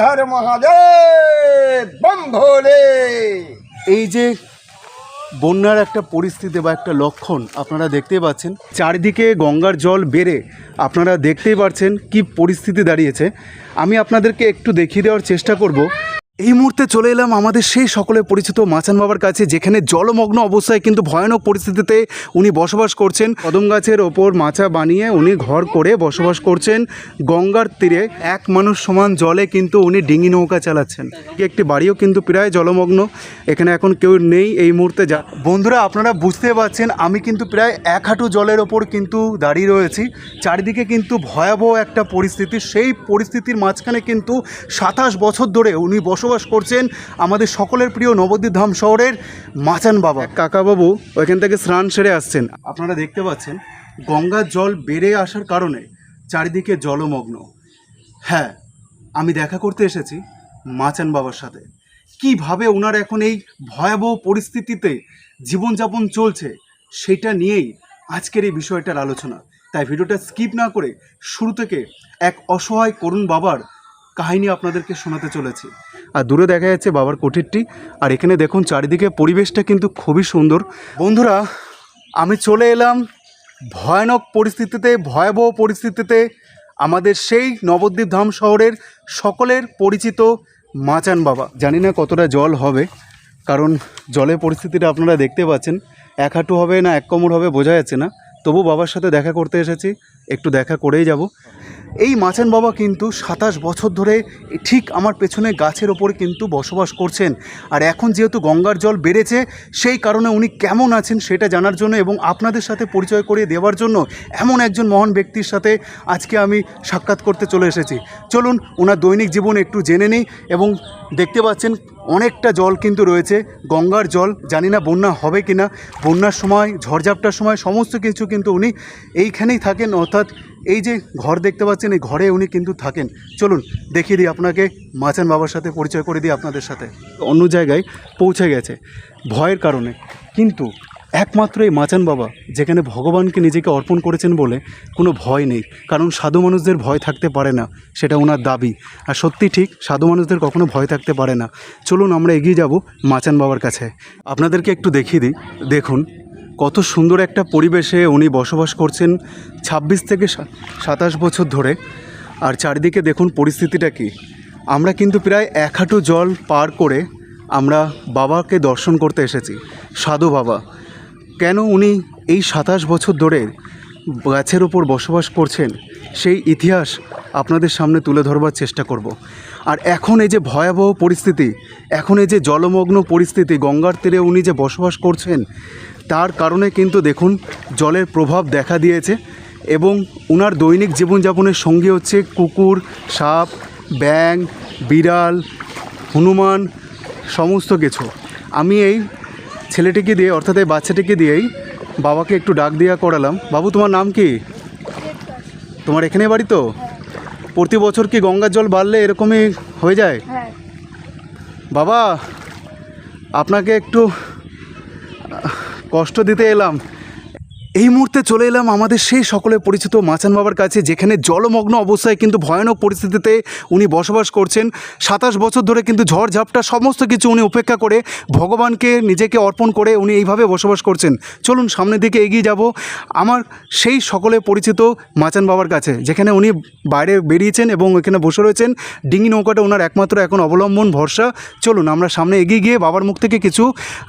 হর Mahadev bomb ভোলে এই যে বন্যার একটা পরিস্থিতি বা একটা লক্ষণ আপনারা দেখতেই পাচ্ছেন, চারিদিকে গঙ্গার জল বেড়ে আপনারা দেখতেই পাচ্ছেন কি পরিস্থিতি দাঁড়িয়েছে। আমি আপনাদেরকে একটু দেখিয়ে দেওয়ার চেষ্টা করব। এই মুহূর্তে চলে এলাম আমাদের সেই সকলে পরিচিত মাচান বাবার কাছে, যেখানে জলমগ্ন অবস্থায় কিন্তু ভয়ানক পরিস্থিতিতে উনি বসবাস করছেন। কদম গাছের ওপর মাচা বানিয়ে উনি ঘর করে বসবাস করছেন। গঙ্গার তীরে এক মানুষ সমান জলে কিন্তু উনি ডিঙি নৌকা চালাচ্ছেন। একটি বাড়িও কিন্তু প্রায় জলমগ্ন। এখানে এখন কেউ নেই এই মুহূর্তে যা বন্ধুরা, আপনারা বুঝতে পারছেন, আমি কিন্তু প্রায় এক হাঁটু জলের ওপর কিন্তু দাঁড়িয়ে রয়েছি। চারিদিকে কিন্তু ভয়াবহ একটা পরিস্থিতি। সেই পরিস্থিতির মাঝখানে কিন্তু সাতাশ বছর ধরে উনি বসবাস করছেন আমাদের সকলের প্রিয় নবদ্বীপ ধাম শহরের মাচান বাবা। কাকাবাবু ওইখান থেকে স্নান সেরে আসছেন। আপনারা দেখতে পাচ্ছেন গঙ্গার জল বেড়ে আসার কারণে চারিদিকে জলমগ্ন। হ্যাঁ আমি দেখা করতে এসেছি মাচান বাবার সাথে। কীভাবে ওনার এখন এই ভয়াবহ পরিস্থিতিতে জীবনযাপন চলছে সেটা নিয়েই আজকের এই বিষয়টার আলোচনা। তাই ভিডিওটা স্কিপ না করে শুরু থেকে এক অসহায় করুণ বাবার কাহিনী আপনাদেরকে শোনাতে চলেছি। আর দূরে দেখা যাচ্ছে বাবার কুটিরটি। আর এখানে দেখুন চারিদিকে পরিবেশটা কিন্তু খুবই সুন্দর। বন্ধুরা, আমি চলে এলাম ভয়ানক পরিস্থিতিতে, ভয়াবহ পরিস্থিতিতে আমাদের সেই নবদ্বীপ ধাম শহরের সকলের পরিচিত মাচান বাবা। জানি না কতটা জল হবে, কারণ জলের পরিস্থিতিটা আপনারা দেখতে পাচ্ছেন। এক হাঁটু হবে না, এক কোমর হবে, বোঝা যাচ্ছে না। তবু বাবার সাথে দেখা করতে এসেছি, একটু দেখা করেই যাব। এই মাচান বাবা কিন্তু সাতাশ বছর ধরে ঠিক আমার পেছনে গাছের ওপরে কিন্তু বসবাস করছেন। আর এখন যেহেতু গঙ্গার জল বেড়েছে, সেই কারণে উনি কেমন আছেন সেটা জানার জন্য এবং আপনাদের সাথে পরিচয় করিয়ে দেওয়ার জন্য এমন একজন মহান ব্যক্তির সাথে আজকে আমি সাক্ষাৎ করতে চলে এসেছি। চলুন ওনার দৈনিক জীবন একটু জেনে নিই এবং দেখতে পাচ্ছেন অনেকটা জল কিন্তু রয়েছে, গঙ্গার জল, জানি না বন্যা হবে কি না বন্যার সময়, ঝড়ঝাপটার সময় সমস্ত কিছু কিন্তু উনি এইখানেই থাকেন, অর্থাৎ এই যে ঘর দেখতে পাচ্ছেন, এই ঘরে উনি কিন্তু থাকেন। চলুন, দেখিয়ে দিই আপনাকে, মাচান বাবার সাথে পরিচয় করে দিই আপনাদের সাথে। অন্য জায়গায় পৌঁছে গেছে, ভয়ের কারণে। কিন্তু একমাত্র এই মাচান বাবা, যেখানে ভগবানকে নিজেকে অর্পণ করেছেন বলে কোনো ভয় নেই। কারণ সাধু মানুষদের ভয় থাকতে পারে না, সেটা ওনার দাবি। আর সত্যি ঠিক, সাধু মানুষদের কখনো ভয় থাকতে পারে না। চলুন, আমরা এগিয়ে যাব মাচান বাবার কাছে। আপনাদেরকে একটু দেখিয়ে দিই। দেখুন কত সুন্দর একটা পরিবেশে উনি বসবাস করছেন ২৬ থেকে সাতাশ বছর ধরে। আর চারিদিকে দেখুন পরিস্থিতিটা কি। আমরা কিন্তু প্রায় এক হাঁটু জল পার করে আমরা বাবাকে দর্শন করতে এসেছি, সাধু বাবা। কেন উনি এই সাতাশ বছর ধরে গাছের ওপর বসবাস করছেন, সেই ইতিহাস আপনাদের সামনে তুলে ধরবার চেষ্টা করব। আর এখন এই যে ভয়াবহ পরিস্থিতি, এখন এই যে জলমগ্ন পরিস্থিতি, গঙ্গার তীরে উনি যে বসবাস করছেন তার কারণে কিন্তু দেখুন জলের প্রভাব দেখা দিয়েছে এবং ওনার দৈনিক জীবনযাপনের সঙ্গে হচ্ছে কুকুর সাপ ব্যাং বিড়াল হনুমান সমস্ত কিছু। আমি এই ছেলেটিকে দিয়ে অর্থাৎ এই বাচ্চাটিকে দিয়েই বাবাকে একটু ডাক দিয়া করালাম। বাবু তোমার নাম কি? তোমার এখানে বাড়ি তো? প্রতি বছর কি গঙ্গার জল বাড়লে এরকমই হয়ে যায়? হ্যাঁ। বাবা আপনাকে একটু কষ্ট দিতে এলাম। এই মুহূর্তে চলে এলাম আমাদের সেই সকলে পরিচিত মাচান বাবার কাছে, যেখানে জলমগ্ন অবস্থায় কিন্তু ভয়ানক পরিস্থিতিতে উনি বসবাস করছেন। সাতাশ বছর ধরে কিন্তু ঝড় ঝাপটা সমস্ত কিছু উনি উপেক্ষা করে, ভগবানকে নিজেকে অর্পণ করে উনি এইভাবে বসবাস করছেন। চলুন সামনের দিকে এগিয়ে যাব। আমার সেই সকলে পরিচিত মাচান বাবার কাছে, যেখানে উনি বাইরে বেরিয়েছেন এবং এখানে বসে রয়েছেন। ডিঙি নৌকাটা ওনার একমাত্র এখন অবলম্বন ভরসা। চলুন, আমরা সামনে এগিয়ে গিয়ে বাবার মুখ থেকে কিছু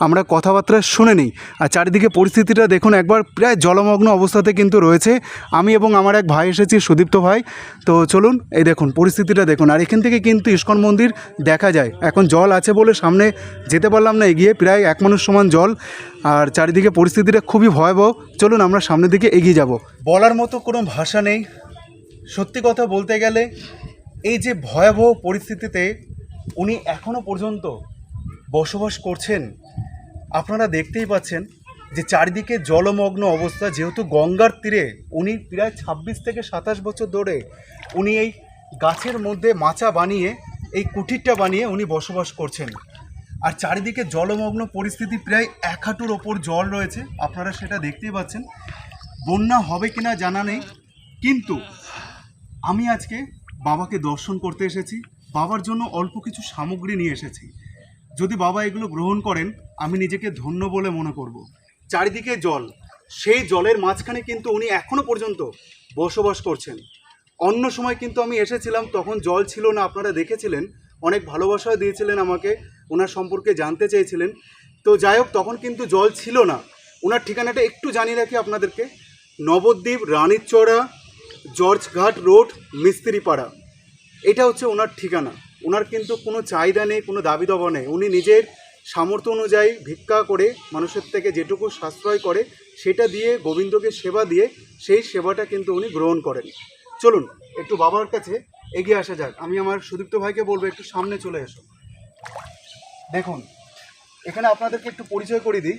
আমরা কথাবার্তা শুনে নিই। আর চারিদিকে পরিস্থিতিটা দেখুন একবার প্রায় জলমগ্ন অবস্থাতে কিন্তু রয়েছে। আমি এবং আমার এক ভাই এসেছি, সুদীপ্ত ভাই। তো চলুন, এই দেখুন, পরিস্থিতিটা দেখুন। আর এখান থেকে কিন্তু ইস্কন মন্দির দেখা যায়। এখন জল আছে বলে সামনে যেতে পারলাম না, এগিয়ে প্রায় এক মানুষ সমান জল। আর চারিদিকে পরিস্থিতিটা খুবই ভয়াবহ। চলুন, আমরা সামনের দিকে এগিয়ে যাব। বলার মতো কোনো ভাষা নেই। সত্যি কথা বলতে গেলে, এই যে ভয়াবহ পরিস্থিতিতে উনি এখনও পর্যন্ত বসবাস করছেন, আপনারা দেখতেই পাচ্ছেন যে চারিদিকে জলমগ্ন অবস্থা, যেহেতু গঙ্গার তীরে উনি প্রায় ছাব্বিশ থেকে সাতাশ বছর ধরে উনি এই গাছের মধ্যে মাচা বানিয়ে, এই কুঠিরটা বানিয়ে উনি বসবাস করছেন। আর চারিদিকে জলমগ্ন পরিস্থিতি প্রায় এক হাঁটুর ওপর জল রয়েছে, আপনারা সেটা দেখতেই পাচ্ছেন। বন্যা হবে কিনা জানা নেই, কিন্তু আমি আজকে বাবাকে দর্শন করতে এসেছি, বাবার জন্য অল্প কিছু সামগ্রী নিয়ে এসেছি। যদি বাবা এগুলো গ্রহণ করেন, আমি নিজেকে ধন্য বলে মনে করব। চারিদিকে জল। সেই জলের মাঝখানে কিন্তু উনি এখনও পর্যন্ত বসবাস করছেন। অন্য সময় কিন্তু আমি এসেছিলাম, তখন জল ছিল না, আপনারা দেখেছিলেন। অনেক ভালোবাসাও দিয়েছিলেন আমাকে, ওনার সম্পর্কে জানতে চেয়েছিলেন। তো যাই হোক, তখন কিন্তু জল ছিল না। ওনার ঠিকানাটা একটু জানিয়ে রাখি আপনাদেরকে। নবদ্বীপ রানীরচড়া জর্জঘাট রোড, মিস্ত্রিপাড়া। এটা হচ্ছে ওনার ঠিকানা। ওনার কিন্তু কোনো চাহিদা নেই, কোনো দাবি দাবা নেই। উনি নিজের সামর্থ্য অনুযায়ী ভিক্ষা করে মানুষের থেকে যেটুকু সাশ্রয় করে, সেটা দিয়ে গোবিন্দকে সেবা দিয়ে সেই সেবাটা কিন্তু উনি গ্রহণ করেন। চলুন, একটু বাবার কাছে এগিয়ে আসা যাক। আমি আমার সুদীপ্ত ভাইকে বলব, একটু সামনে চলে এসো। দেখুন, এখানে আপনাদেরকে একটু পরিচয় করে দিই।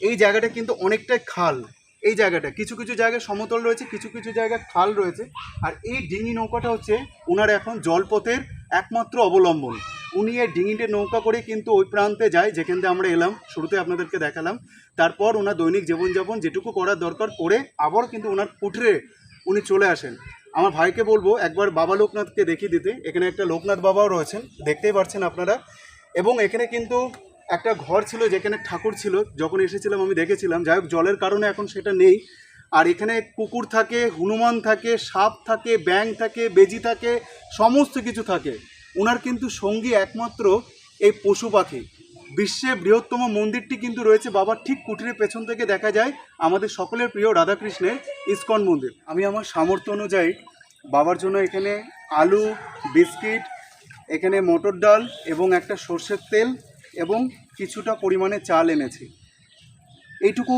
এই জায়গাটা কিন্তু অনেকটাই খাল। এই জায়গাটা। কিছু কিছু জায়গায় সমতল রয়েছে, কিছু কিছু জায়গায় খাল রয়েছে। আর এই ডিঙি নৌকাটা হচ্ছে ওনার এখন জলপথের একমাত্র অবলম্বন। উনি এই ডিঙিতে নৌকা করে কিন্তু ওই প্রান্তে যায়, যেখান থেকে আমরা এলাম। শুরুতে আপনাদেরকে দেখালাম। তারপর ওনার দৈনিক জীবনযাপন যেটুকু করার দরকার করে আবার কিন্তু ওনার কুঠরে উনি চলে আসেন। আমার ভাইকে বলব, একবার বাবা লোকনাথকে দেখিয়ে দিতে। এখানে একটা লোকনাথ বাবাও রয়েছেন, দেখতেই পাচ্ছেন আপনারা। এবং এখানে কিন্তু একটা ঘর ছিল যেখানে ঠাকুর ছিল, যখন এসেছিলাম আমি দেখেছিলাম, যাই হোক জলের কারণে এখন সেটা নেই। আর এখানে কুকুর থাকে, হনুমান থাকে, সাপ থাকে ব্যাং থাকে, বেজি থাকে, সমস্ত কিছু থাকে। ওনার কিন্তু সঙ্গী একমাত্র এই পশু পাখি। বিশ্বের বৃহত্তম মন্দিরটি কিন্তু রয়েছে বাবার ঠিক কুটিরের পেছন থেকে দেখা যায় আমাদের সকলের প্রিয় রাধাকৃষ্ণের ইস্কন মন্দির। আমি আমার সামর্থ্য অনুযায়ী বাবার জন্য এখানে আলু, বিস্কিট, এখানে মটর ডাল এবং একটা সর্ষের তেল এবং কিছুটা পরিমাণে চাল এনেছি। এইটুকু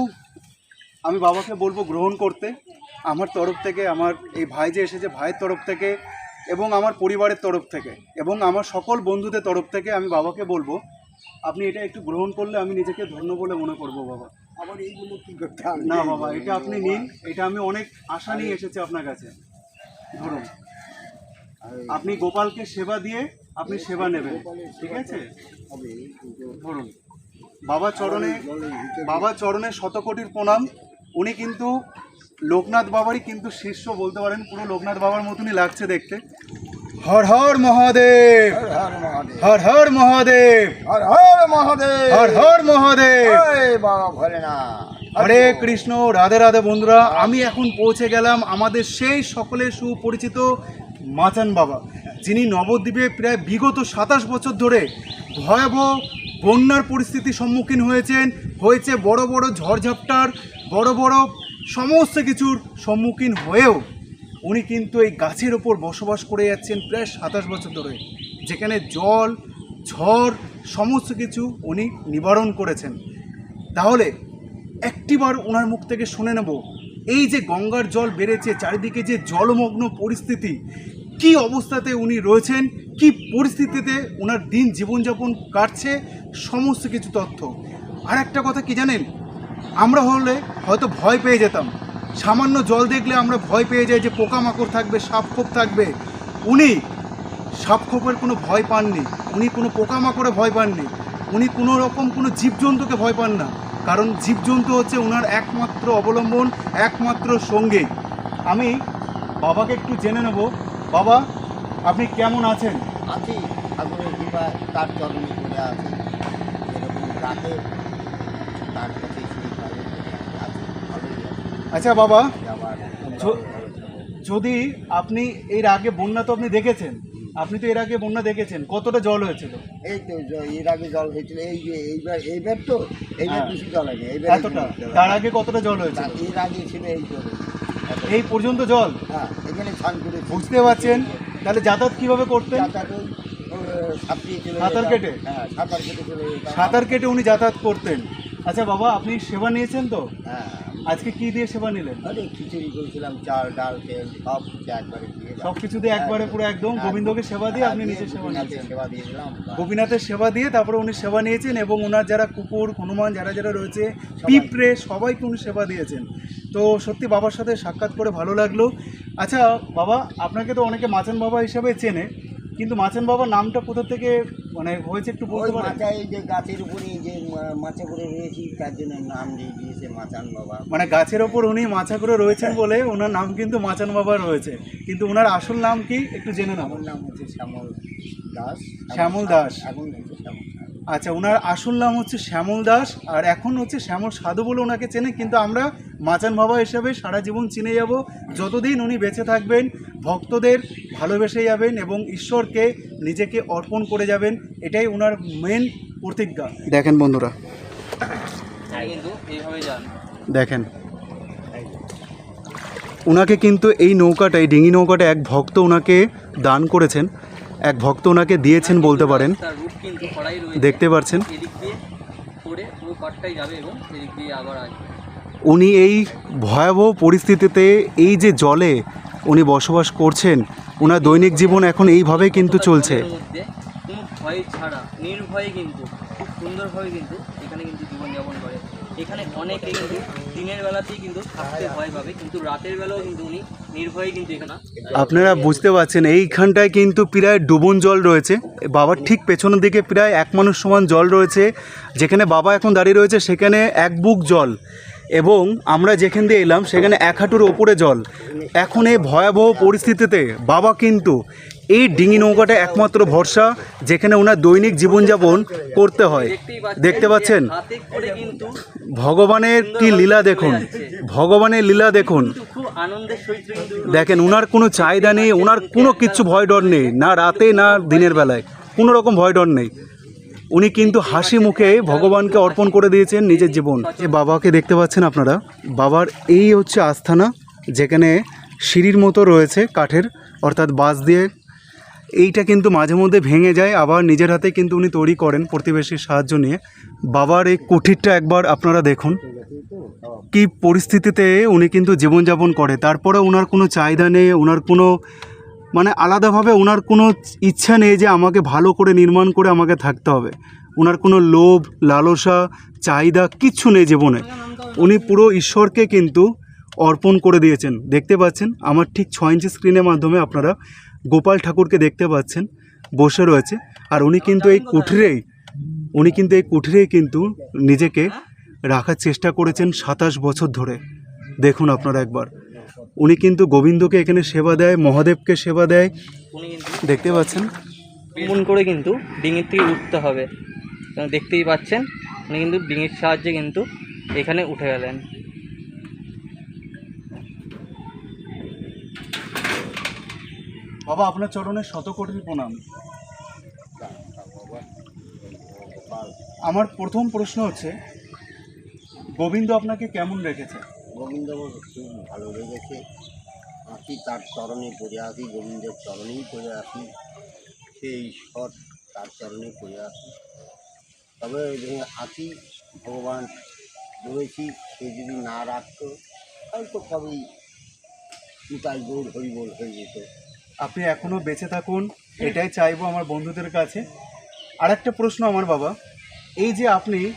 আমি বাবাকে বলব গ্রহণ করতে। আমার তরফ থেকে আমার এই ভাই যে এসেছে ভাইয়ের তরফ থেকে এবং আমার পরিবারের তরফ থেকে এবং আমার সকল বন্ধুদের তরফ থেকে আমি বাবাকে বলব আপনি এটা একটু গ্রহণ করলে আমি নিজেকে ধন্য বলে মনে করব বাবা। আবার এইগুলো কি করতে না বাবা এটা আপনি নিন এটা আমি অনেক আশা নিয়ে এসেছি আপনার কাছে। ধরুন আপনি গোপালকে সেবা দিয়ে আপনি সেবা নেবেন ঠিক আছে? ধরুন বাবা চরণে বাবা চরণে শতকোটির প্রণাম। উনি কিন্তু লোকনাথ বাবারই কিন্তু শিষ্য বলতে পারেন। পুরো লোকনাথ বাবার মতনই লাগছে দেখতে। হর হর মহাদেব। হর হর মহাদেব। হর হর মহাদেব। হর হর মহাদেব। হর কৃষ্ণ রাধে রাধে বন্ধুরা আমি এখন পৌঁছে গেলাম আমাদের সেই সকলের সুপরিচিত মাচান বাবা যিনি নবদ্বীপে প্রায় বিগত সাতাশ বছর ধরে ভয়াবহ বন্যার পরিস্থিতির সম্মুখীন হয়েছেন, হয়েছে বড় বড় ঝড়ঝাপটার, বড় বড় সমস্ত কিছুর সম্মুখীন হয়েও উনি কিন্তু এই গাছের ওপর বসবাস করে যাচ্ছেন প্রায় সাতাশ বছর ধরে, যেখানে জল, ঝড়, সমস্ত কিছু উনি নিবারণ করেছেন। তাহলে একটিবার ওনার মুখ থেকে শুনে নেব, এই যে গঙ্গার জল বেড়েছে, চারিদিকে যে জলমগ্ন পরিস্থিতি কি অবস্থাতে উনি রয়েছেন, কি পরিস্থিতিতে ওনার দিন জীবনযাপন কাটছে, সমস্ত কিছু তথ্য। আর একটা কথা কি জানেন? আমরা হলে হয়তো ভয় পেয়ে যেতাম। সামান্য জল দেখলে আমরা ভয় পেয়ে যাই যে পোকামাকড় থাকবে সাপ খোপ থাকবে। উনি সাপ খোপের কোনো ভয় পাননি। উনি কোনো পোকামাকড়ে ভয় পাননি। উনি কোনো রকম কোনো জীবজন্তুকে ভয় পান না। কারণ জীবজন্তু হচ্ছে ওনার একমাত্র অবলম্বন, একমাত্র সঙ্গী। আমি বাবাকে একটু জেনে নেব বাবা আপনি কেমন আছেন? আছি ঠাকুরের কৃপা তার চরণে পড়ে আছে যেরকম রাখে তার কাছে আচ্ছা বাবা যদি আপনি এর আগে বন্যা তো আপনি দেখেছেন আপনি তো এর আগে বন্যা দেখেছেন কতটা জল হয়েছিল? এই তো এর আগে জল হয়েছিল এই যে এইবার এইবার তো এইবার হ্যাঁ। বেশি জল হয়নি এইবার এতটা? তার আগে কতটা জল হয়েছিল? এর আগে ছিল এই জল এই পর্যন্ত জল? হ্যাঁ এখানে স্নান করে বুঝতে পারছেন? তাহলে যাতায়াত কীভাবে করতেন? যাতায়াত ওই, ও, সাঁতরিয়ে চলে সাঁতার যেতাম। কেটে? হ্যাঁ সাঁতার কেটে চলে যেতাম। সাঁতার কেটে উনি যাতায়াত করতেন। আচ্ছা বাবা আপনি সেবা নিয়েছেন তো? হ্যাঁ। আজকে কি দিয়ে সেবা নিলেন? আরে খিচুড়ি করেছিলাম চাল ডাল তেল সব কিছু একবারে দিয়ে সব কিছু দিয়ে একবারে পুরো একদম হ্যাঁ, গোবিন্দকে সেবা দিয়ে আপনি নিজে সেবা নিয়েছেন। সেবা দিয়েছিলাম গোপীনাথের সেবা দিয়ে তারপরে উনি সেবা নিয়েছেন এবং ওনার যারা কুকুর হনুমান যারা যারা রয়েছে পিঁপড়ে সবাইকে উনি সেবা দিয়েছেন। তো সত্যি বাবার সাথে সাক্ষাৎ করে ভালো লাগল। আচ্ছা বাবা আপনাকে তো অনেকে মাচান বাবা হিসাবে চেনে। কিন্তু মাছেন বাবার নামটা কোথা থেকে মানে হয়েছে একটু বলতে পারেন? মাচায় যে গাছের উপরে যে মাছা মাচা করে রয়েছি তার জন্য নাম দিয়ে দিয়েছে মাচান বাবা। মানে গাছের ওপর উনি মাছা করে রয়েছেন বলে ওনার নাম কিন্তু মাচান বাবা রয়েছে। কিন্তু ওনার আসল নাম কি? একটু জেনে নাও। আমার নাম হচ্ছে শ্যামল দাস। শ্যামল দাস। এখন হচ্ছে শ্যামল দাস। আচ্ছা ওনার আসল নাম হচ্ছে শ্যামল দাস আর এখন হচ্ছে শ্যামল সাধু বলে ওনাকে চেনে কিন্তু আমরা মাচান বাবা হিসাবে সারা জীবন চিনে যাব। যতদিন উনি বেঁচে থাকবেন ভক্তদের ভালোবেসে যাবেন এবং ঈশ্বরকে নিজেকে অর্পণ করে যাবেন এটাই ওনার মেন প্রতিজ্ঞা। দেখেন বন্ধুরা। যান। দেখেন। ওনাকে কিন্তু এই নৌকাটাই ডিঙি নৌকাটা এক ভক্ত ওনাকে দান করেছেন এক ভক্ত ওনাকে দিয়েছেন বলতে পারেন। কিন্তু কড়াই রয়েছে। দেখতে পাচ্ছেন এদিক দিয়ে পড়ে পুরো যাবে এবং এদিক দিয়ে আবার আসবে। উনি এই ভয়াবহ পরিস্থিতিতে এই যে জলে উনি বসবাস করছেন ওনার দৈনিক জীবন এখন এইভাবে কিন্তু চলছে। কোনো ভয় ছাড়া নির্ভয়ে কিন্তু খুব সুন্দরভাবে কিন্তু এখানে অনেকে কিন্তু দিনের বেলাতেই কিন্তু থাকতে ভয় পাবে, কিন্তু রাতের বেলাও কিন্তু উনি নির্ভয়ে কিন্তু এখানে আপনারা বুঝতে পারছেন, এইখানটায় কিন্তু প্রায় ডুবন জল রয়েছে। বাবার ঠিক পেছনের দিকে প্রায় এক মানুষ সমান জল রয়েছে। যেখানে বাবা এখন দাঁড়িয়ে রয়েছে, সেখানে এক বুক জল। এবং আমরা যেখান দিয়ে এলাম, সেখানে এক হাঁটুর ওপরে জল। এখন এই ভয়াবহ পরিস্থিতিতে বাবা কিন্তু এই ডিঙি নৌকাটা একমাত্র ভরসা যেখানে ওনার দৈনিক জীবনযাপন করতে হয়। দেখতে পাচ্ছেন? ভগবানের কি লীলা দেখুন। ভগবানের লীলা দেখুন। দেখেন ওনার কোনো চাহিদা নেই ওনার কোনো কিচ্ছু ভয় ডর নেই, না রাতে, না দিনের বেলায়। কোনো রকম ভয় ডর নেই। উনি কিন্তু হাসি মুখে ভগবানকে অর্পণ করে দিয়েছেন নিজের জীবন। এ বাবাকে দেখতে পাচ্ছেন আপনারা? বাবার এই হচ্ছে আস্থানা, যেখানে সিঁড়ির মতো রয়েছে কাঠের, অর্থাৎ বাঁশ দিয়ে এইটা কিন্তু মাঝে মধ্যে ভেঙে যায়, আবার নিজের হাতে কিন্তু উনি তৈরি করেন প্রতিবেশীর সাহায্য নিয়ে। বাবার এই কুঠিরটা একবার আপনারা দেখুন, কি পরিস্থিতিতে উনি কিন্তু জীবনযাপন করে। তারপরে ওনার কোনো চাহিদা নেই ওনার কোনো মানে আলাদাভাবে ওনার কোনো ইচ্ছা নেই যে আমাকে ভালো করে নির্মাণ করে আমাকে থাকতে হবে। ওনার কোনো লোভ, লালসা, চাহিদা কিচ্ছু নেই জীবনে। উনি পুরো ঈশ্বরকে কিন্তু অর্পণ করে দিয়েছেন। দেখতে পাচ্ছেন, আমার ঠিক ছ ইঞ্চি স্ক্রিনের মাধ্যমে আপনারা গোপাল ঠাকুরকে দেখতে পাচ্ছেন, বসে রয়েছে। আর উনি কিন্তু এই কুঠিরেই, উনি কিন্তু এই কুঠিরেই কিন্তু নিজেকে রাখার চেষ্টা করেছেন সাতাশ বছর ধরে। দেখুন আপনারা একবার। উনি কিন্তু গোবিন্দকে এখানে সেবা দেয়, মহাদেবকে সেবা দেয়। দেখতে পাচ্ছেন? মন করে কিন্তু ডিঙির থেকে উঠতে হবে। দেখতেই পাচ্ছেন, উনি কিন্তু ডিঙির সাহায্যে কিন্তু এখানে উঠে গেলেন। বাবা, আপনার চরণে শত কোটি প্রণাম। আমার প্রথম প্রশ্ন হচ্ছে, গোবিন্দ আপনাকে কেমন রেখেছে? গোবিন্দবাবু খুব ভালো লেগেছে আসি তার চরণে পড়ে আসি গোবিন্দের চরণেই পড়ে আসি সেই ঈশ্বর তার চরণে পড়ে আসি তবে আসি ভগবান বলেছি সে যদি না রাখতো হয়তো কবেই নিতাই গৌর হরিবোল হয়ে যেত। আপনি এখনও বেঁচে থাকুন এটাই চাইব আমার বন্ধুদের কাছে। আরেকটা প্রশ্ন আমার বাবা এই যে আপনি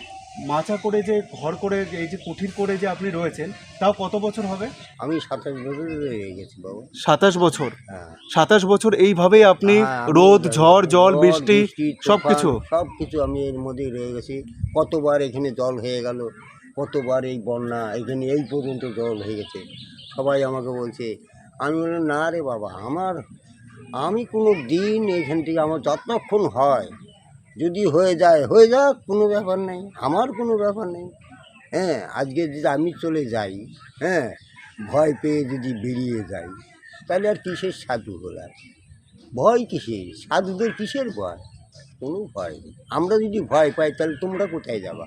মাচা করে যে ঘর করে এই যে কুঠির করে যে আপনি রয়েছেন তাও কত বছর হবে? আমি সাতাশ বছর রয়ে গেছি বাবু। সাতাশ বছর? হ্যাঁ। সাতাশ বছর এইভাবেই আপনি হ্যাঁ, রোদ ঝড় জল জল, বৃষ্টি সব কিছু সব কিছু আমি এর মধ্যেই রয়ে গেছি। কতবার এখানে জল হয়ে গেল কতবার এই বন্যা এখানে এই পর্যন্ত জল হয়ে গেছে। সবাই আমাকে বলছে আমি বললাম, না রে বাবা, আমার, আমি কোনো দিন এখান থেকে আমার যতক্ষণ হয়। যদি হয়ে যায়, হয়ে যাক, কোনো ব্যাপার নেই, আমার কোনো ব্যাপার নেই। হ্যাঁ আজকে যদি আমি চলে যাই হ্যাঁ ভয় পেয়ে যদি বেরিয়ে যাই, তাহলে আর কিসের সাধু হলো আর ভয় কিসের? সাধুদের কিসের ভয়? কোনো ভয় নেই। আমরা যদি ভয় পাই, তাহলে তোমরা কোথায় যাবা?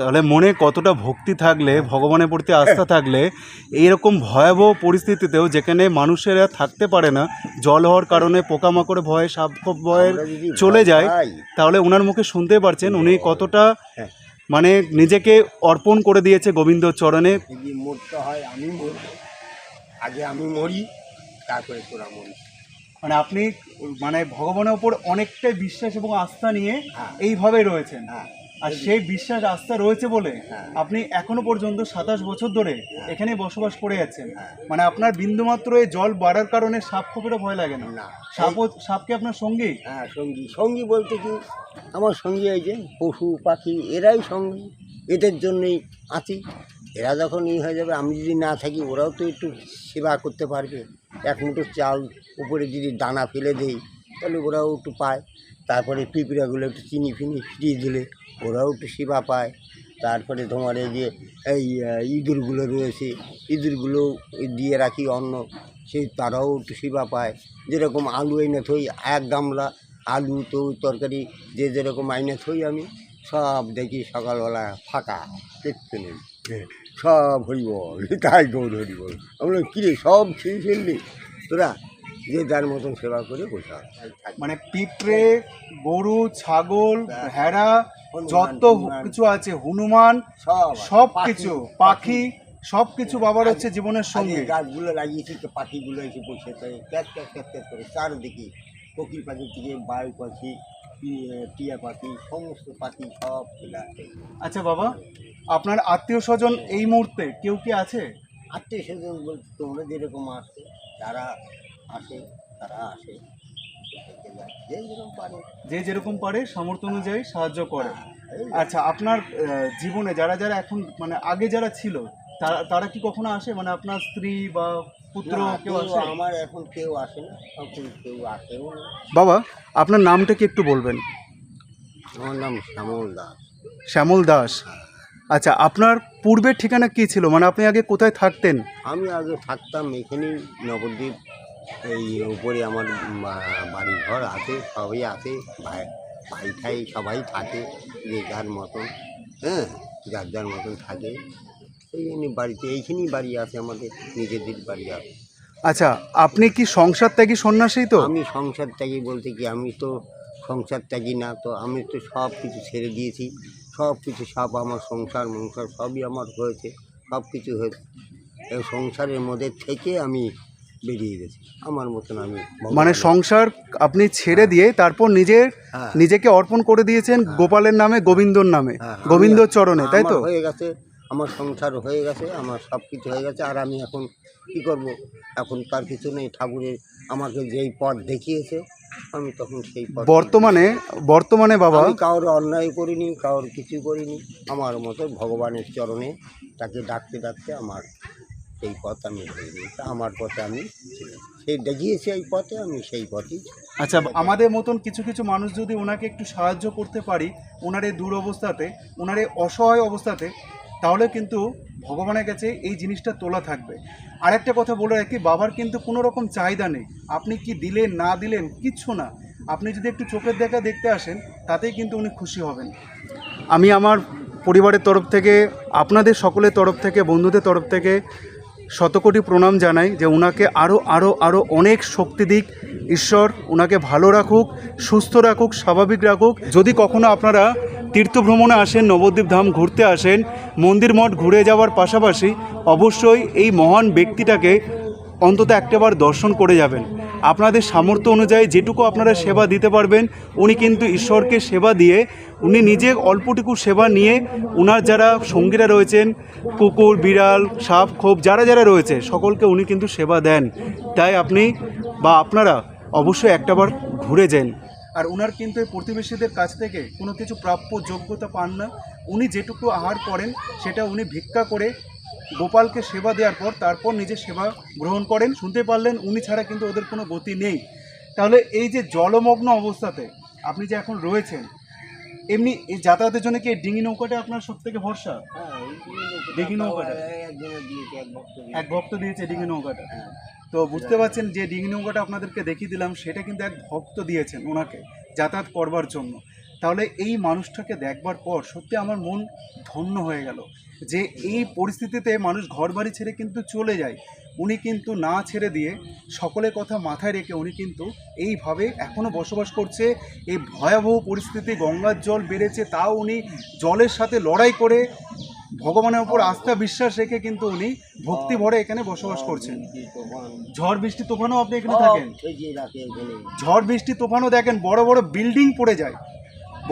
তাহলে মনে কতটা ভক্তি থাকলে ভগবানের প্রতি আস্থা থাকলে এইরকম ভয়াবহ পরিস্থিতিতেও যেখানে মানুষেরা থাকতে পারে না জল হওয়ার কারণে পোকামাকড় ভয়ে সাপ ভয়ে চলে যায় তাহলে ওনার মুখে শুনতে পারছেন উনি কতটা হ্যাঁ। মানে নিজেকে অর্পণ করে দিয়েছে গোবিন্দ চরণে। মরতে হয় আমি আগে আমি মরি তারপরে তোরা মরিস। মানে আপনি মানে ভগবানের ওপর অনেকটাই বিশ্বাস এবং আস্থা নিয়ে হ্যাঁ। এইভাবে রয়েছেন। হ্যাঁ। আর সেই বিশ্বাস আস্থা রয়েছে বলে। আপনি এখনও পর্যন্ত সাতাশ বছর ধরে এখানে বসবাস করে যাচ্ছেন হ্যাঁ। মানে আপনার বিন্দুমাত্র এই জল বাড়ার কারণে সাপ খোপেরও ভয় লাগে না। না। সাপ সাপ কি আপনার সঙ্গী? হ্যাঁ সঙ্গী। সঙ্গী বলতে কি আমার সঙ্গী এই যে পশু পাখি এরাই সঙ্গী। এদের জন্যই আছি। এরা যখন ই হয়ে যাবে আমি যদি না থাকি ওরাও তো একটু সেবা করতে পারবে। এক মুঠো চাল উপরে যদি দানা ফেলে দেই তাহলে ওরাও একটু পায়। তারপরে পিঁপড়াগুলো একটু চিনি ফিনি ফিরিয়ে দিলে ওরাও একটু সেবা পায়। তারপরে তোমার এই যে এই ইঁদুরগুলো রয়েছে ইঁদুরগুলো দিয়ে রাখি অন্ন সেই তারাও একটু সেবা পায়। যেরকম আলু এনে থই এক গামলা আলু তো তরকারি যে যেরকম আইনে থই আমি সব দেখি সকালবেলা ফাঁকা কিচ্ছু নেই। সব হরিবল তাই গৌর হরিবল। আমরা কিরে সব খেয়ে ফেললি? তোরা যে যার মতন সেবা করে বসা মানে পিঁপড়ে গরু ছাগল ভেড়া যত কিছু আছে হনুমান সব কিছু পাখি। সব কিছু বাবার হচ্ছে জীবনের সঙ্গে। গাছগুলো লাগিয়েছি তো পাখিগুলো এসে বসে থাকে ক্যাট ক্যাট ক্যাট ক্যাট করে চারদিকে কোকিল পাখি থেকে বায়ু পাখি টিয়া পাখি সমস্ত পাখি সব আসে। আচ্ছা বাবা আপনার আত্মীয় স্বজন এই মুহূর্তে কেউ কি আছে? আত্মীয় স্বজন বলতে তোমরা যেরকম আসে যারা আসে তারা আসে। যে যেরকম পারে যে যেরকম পারে সামর্থ্য অনুযায়ী সাহায্য করে। আচ্ছা আপনার জীবনে যারা যারা এখন মানে আগে যারা ছিল তারা তারা কি কখনো আসে? মানে আপনার স্ত্রী বা পুত্র কেউ কেউ আসে? আমার এখন কেউ আসে না। এখন কেউ আসেও না। বাবা আপনার নামটা কি একটু বলবেন? আমার নাম শ্যামল দাস। শ্যামল দাস। আচ্ছা আপনার পূর্বের ঠিকানা কি ছিল? মানে আপনি আগে কোথায় থাকতেন? আমি আগে থাকতাম এখানেই নবদ্বীপ। এই উপরে আমার বাড়ি ঘর আছে সবই আছে ভাই ভাই ঠাই সবাই থাকে যে যার মতন হ্যাঁ যার যার মতন থাকে। এই জন্য বাড়িতে এইখানেই বাড়ি আছে আমাদের নিজেদের বাড়ি আছে আচ্ছা আপনি কি সংসার ত্যাগী সন্ন্যাসী তো? আমি সংসার ত্যাগী বলতে কি আমি তো সংসার ত্যাগী না তো আমি তো সব কিছু ছেড়ে দিয়েছি। সব কিছু সব আমার সংসার মংসার সবই আমার হয়েছে সব কিছু হয়েছে। সংসারের মধ্যে থেকে আমি বেরিয়ে গেছি। আমার মতন আমি মানে সংসার আপনি ছেড়ে দিয়ে তারপর নিজের হ্যাঁ। নিজেকে অর্পণ করে দিয়েছেন গোপালের নামে গোবিন্দর নামে গোবিন্দর চরণে তাই তো? হয়ে গেছে আমার সংসার হয়ে গেছে আমার সব কিছু হয়ে গেছে আর আমি এখন কি করব? এখন তার কিছু নেই ঠাকুরের আমাকে যেই পথ দেখিয়েছে আমি তখন সেই পথ বর্তমানে বর্তমানে বাবা কারোর অন্যায় করিনি কারোর কিছু করিনি আমার মতো ভগবানের চরণে তাকে ডাকতে ডাকতে আমার সেই পথ আমি আমার পথে আমি। সেই দেখিয়েছে এই পথে আমি সেই পথেই আচ্ছা আমাদের মতন কিছু কিছু মানুষ যদি ওনাকে একটু সাহায্য করতে পারি, ওনার এই দুরবস্থাতে, ওনার এই অসহায় অবস্থাতে, তাহলে কিন্তু ভগবানের কাছে এই জিনিসটা তোলা থাকবে। আর একটা কথা বলে রাখি, বাবার কিন্তু কোনো রকম চাহিদা নেই। আপনি কি দিলেন, না দিলেন কিচ্ছু না। আপনি যদি একটু চোখের দেখা দেখতে আসেন, তাতেই কিন্তু উনি খুশি হবেন। আমি আমার পরিবারের তরফ থেকে, আপনাদের সকলের তরফ থেকে, বন্ধুদের তরফ থেকে শতকোটি প্রণাম জানাই যে ওনাকে আরও আরও আরও অনেক শক্তি দিক। ঈশ্বর ওনাকে ভালো রাখুক, সুস্থ রাখুক, স্বাভাবিক রাখুক। যদি কখনো আপনারা তীর্থভ্রমণে আসেন, নবদ্বীপ ধাম ঘুরতে আসেন, মন্দির মঠ ঘুরে যাওয়ার পাশাপাশি অবশ্যই এই মহান ব্যক্তিটাকে অন্তত একটাবার দর্শন করে যাবেন। আপনাদের সামর্থ্য অনুযায়ী যেটুকু আপনারা সেবা দিতে পারবেন, উনি কিন্তু ঈশ্বরকে সেবা দিয়ে, উনি নিজে অল্পটুকু সেবা নিয়ে উনার যারা সঙ্গীরা রয়েছেন, কুকুর, বিড়াল, সাপ খোপ যারা যারা রয়েছে, সকলকে উনি কিন্তু সেবা দেন। তাই আপনি বা আপনারা অবশ্যই একটাবার ঘুরে যান। আর উনার কিন্তু প্রতিবেশীদের কাছ থেকে কোনো কিছু প্রাপ্য যোগ্যতা পান না। উনি যেটুকু আহার করেন, সেটা উনি ভিক্ষা করে গোপালকে সেবা দেওয়ার পর তারপর নিজের সেবা গ্রহণ করেন। শুনতে পারলেন উনি ছাড়া কিন্তু ওদের কোনো গতি নেই। তাহলে এই যে জলমগ্ন অবস্থাতে আপনি যে এখন রয়েছেন এমনি এই যাতায়াতের জন্য কি এই ডিঙি নৌকাটা আপনার সব থেকে ভরসা? হ্যাঁ দেখি নৌকাটা। এক ভক্ত দিয়েছে। ডিঙি নৌকাটা। হ্যাঁ তো বুঝতে পারছেন যে ডিঙি নৌকাটা আপনাদেরকে দেখিয়ে দিলাম সেটা কিন্তু এক ভক্ত দিয়েছেন ওনাকে যাতায়াত করবার জন্য। তাহলে এই মানুষটাকে দেখবার পর সত্যি আমার মন ধন্য হয়ে গেল। যে এই পরিস্থিতিতে মানুষ ঘর বাড়ি ছেড়ে কিন্তু চলে যায়। উনি কিন্তু না ছেড়ে দিয়ে সকলের কথা মাথায় রেখে উনি কিন্তু এইভাবে এখনও বসবাস করছে। এই ভয়াবহ পরিস্থিতি গঙ্গার জল বেড়েছে তাও উনি জলের সাথে লড়াই করে ভগবানের উপর আস্থা বিশ্বাস রেখে কিন্তু উনি ভক্তি ভরে এখানে বসবাস করছেন। ঝড় বৃষ্টি তুফানও আপনি এখানে থাকেন? ঝড় বৃষ্টি তুফানও দেখেন বড় বড় বিল্ডিং পড়ে যায়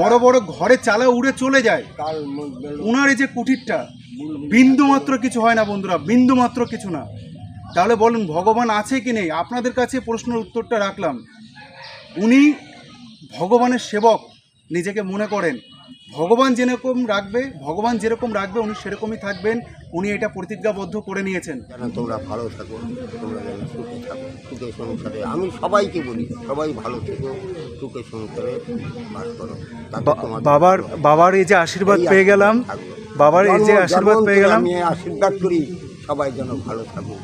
বড় বড় ঘরে চালা উড়ে চলে যায়। ওনার এই যে কুটিরটা বিন্দু মাত্র কিছু হয় না বন্ধুরা বিন্দু মাত্র কিছু না। তাহলে বলুন ভগবান আছে কি নেই? আপনাদের কাছে প্রশ্নের উত্তরটা রাখলাম। উনি ভগবানের সেবক নিজেকে মনে করেন। ভগবান যেরকম রাখবে ভগবান যেরকম রাখবে উনি সেরকমই থাকবেন। উনি এটা প্রতিজ্ঞাবদ্ধ করে নিয়েছেন। তোমরা ভালো থাকো? তোমরা যেন সুখে থাকো সুখে সংসারে। আমি সবাইকে বলি সবাই ভালো থেকো সুখে সংসারে বাস করো। বাবার বাবার এই যে আশীর্বাদ পেয়ে গেলাম। বাবার এই যে আশীর্বাদ পেয়ে গেলাম। আমি আশীর্বাদ করি সবাই যেন ভালো থাকো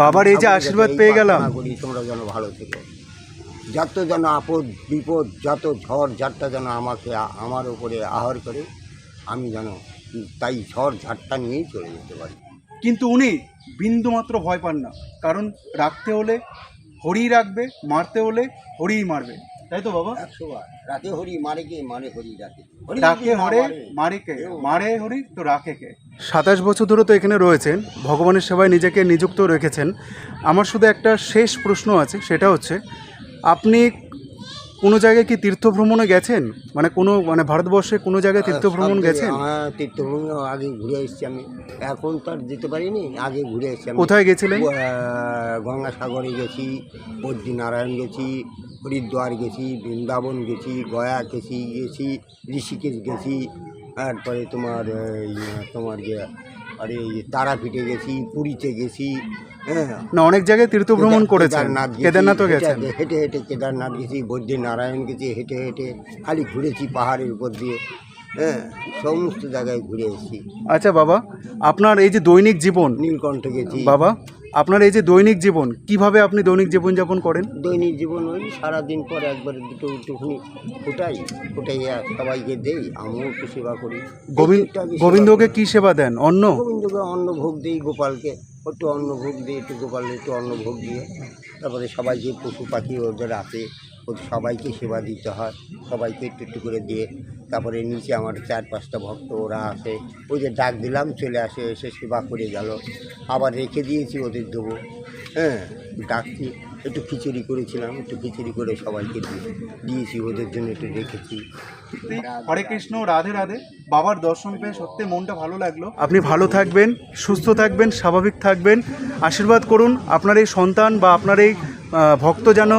বাবার এই যে আশীর্বাদ পেয়ে গেলাম। করি তোমরা যেন ভালো থেকো। যত যেন আপদ বিপদ যত ঝড় ঝাট্টা যেন আমাকে আমার উপরে আহার করে আমি যেন তাই ঝড় ঝাট্টা নিয়েই চলে যেতে পারি। কিন্তু উনি বিন্দুমাত্র ভয় পান না কারণ রাখতে হলে হরিই রাখবে মারতে হলে হরিই মারবে। তাই তো বাবা? একশো বার রাতে হরি মারে কে? মারে হরি রাতে। হরি ডাকে হরে মারে, মারে কে? মারে হরি তো রাখে কে? সাতাশ বছর ধরে তো এখানে রয়েছেন। ভগবানের সেবায় নিজেকে নিযুক্ত রেখেছেন। আমার শুধু একটা শেষ প্রশ্ন আছে সেটা হচ্ছে আপনি কোনো জায়গায় কি তীর্থ ভ্রমণে গেছেন? মানে কোনো মানে ভারতবর্ষে কোনো জায়গায় তীর্থ ভ্রমণ গেছেন? হ্যাঁ তীর্থভূমি আগে ঘুরে এসেছি আমি। এখন তো আর যেতে পারিনি আগে ঘুরে এসেছি আমি। কোথায় গেছিলেন? গঙ্গাসাগরে গেছি বদ্রীনারায়ণ গেছি হরিদ্বার গেছি বৃন্দাবন গেছি গয়া গেছি গেছি ঋষিকেশ গেছি তারপরে তোমার তোমার যে আরে এই তারাপীঠে গেছি পুরীতে গেছি হ্যাঁ। না অনেক জায়গায় তীর্থ ভ্রমণ করেছেন। কেদারনাথ গেছি, কেদারনাথও হেঁটে- গেছেন। হেঁটে হেঁটে কেদারনাথ গেছি বৈদ্যনারায়ণ গেছি হেঁটে হেঁটে খালি ঘুরেছি পাহাড়ের উপর দিয়ে হ্যাঁ সমস্ত জায়গায় ঘুরে এসেছি। আচ্ছা বাবা আপনার এই যে দৈনিক জীবন নীলকণ্ঠ গেছি। বাবা আপনার এই যে দৈনিক জীবন কীভাবে আপনি দৈনিক জীবন যাপন করেন? দৈনিক জীবন ওই সারাদিন পর একবার দুটো একটুখানি ফুটাই ফুটাইয়া সবাইকে দেই আমিও একটু সেবা করি। গোবিন্দ গোবিন্দকে। কি সেবা দেন? অন্ন? গোবিন্দকে অন্ন ভোগ দিই গোপালকে একটু অন্ন ভোগ দিই একটু গোপালকে একটু অন্ন ভোগ দিয়ে তারপরে সবাই যে পশু পাখি ওদের আছে সবাইকে সেবা দিতে হয় সবাইকে একটু একটু করে দিয়ে তারপরে নিচে আমার চার পাঁচটা ভক্ত ওরা আসে। ওই যে ডাক দিলাম চলে আসে এসে সেবা করে গেল। আবার রেখে দিয়েছি ওদের দেবো। হ্যাঁ ডাকছি একটু খিচুড়ি করেছিলাম একটু খিচুড়ি করে সবাইকে দিয়ে দিয়েছি ওদের জন্য একটু রেখেছি। হরে কৃষ্ণ রাধে রাধে। বাবার দর্শন পেয়ে সত্যি মনটা ভালো লাগল। আপনি ভালো থাকবেন সুস্থ থাকবেন স্বাভাবিক থাকবেন। আশীর্বাদ করুন আপনার এই সন্তান বা আপনার এই ভক্ত যেন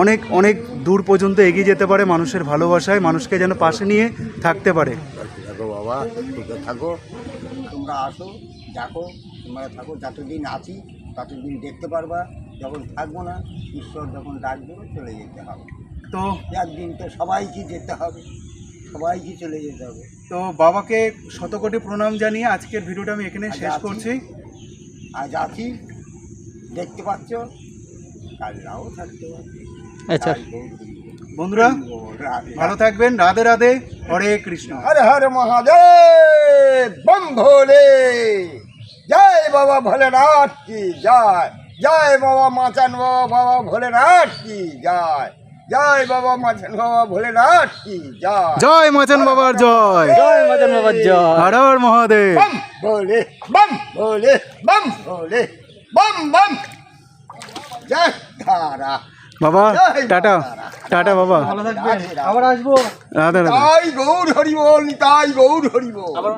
অনেক অনেক দূর পর্যন্ত এগিয়ে যেতে পারে মানুষের ভালোবাসায় মানুষকে যেন পাশে নিয়ে থাকতে পারে। বাবা সুখে থাকো তোমরা আসো দেখো তোমরা থাকো যতদিন আছি ততদিন দেখতে পারবা যখন থাকব না ঈশ্বর যখন ডাকবে চলে যেতে হবে। তো একদিন তো সবাইকে যেতে হবে সবাইকে চলে যেতে হবে। তো বাবাকে শতকোটি প্রণাম জানিয়ে আজকের ভিডিওটা আমি এখানে শেষ করছি। আজ আছি দেখতে পাচ্ছ কাল নাও থাকতে পারবে। আচ্ছা। বন্ধুরা রাধে। ভালো থাকবেন রাধে রাধে হরে কৃষ্ণ। হরে হর মহাদেব বম ভোলে জয় বাবা ভোলেনাথ কি জয়। জয় বাবা মাচান বাবা বাবা ভোলেনাথ কি জয়। জয় বাবা মাচান বাবা ভোলেনাথ কি জয়। জয় মাচান বাবার জয়। জয় মদন বাবার জয়। Har Har Mahadev. Bomb Bhole bomb Bhole bomb Bhole bomb Bam. জয় বাবা টাটা টাটা বাবা। ভালো থাকবেন। আবার আসব। রাধা রাধা। তাই গৌর হরিবল তাই গৌর হরিবল।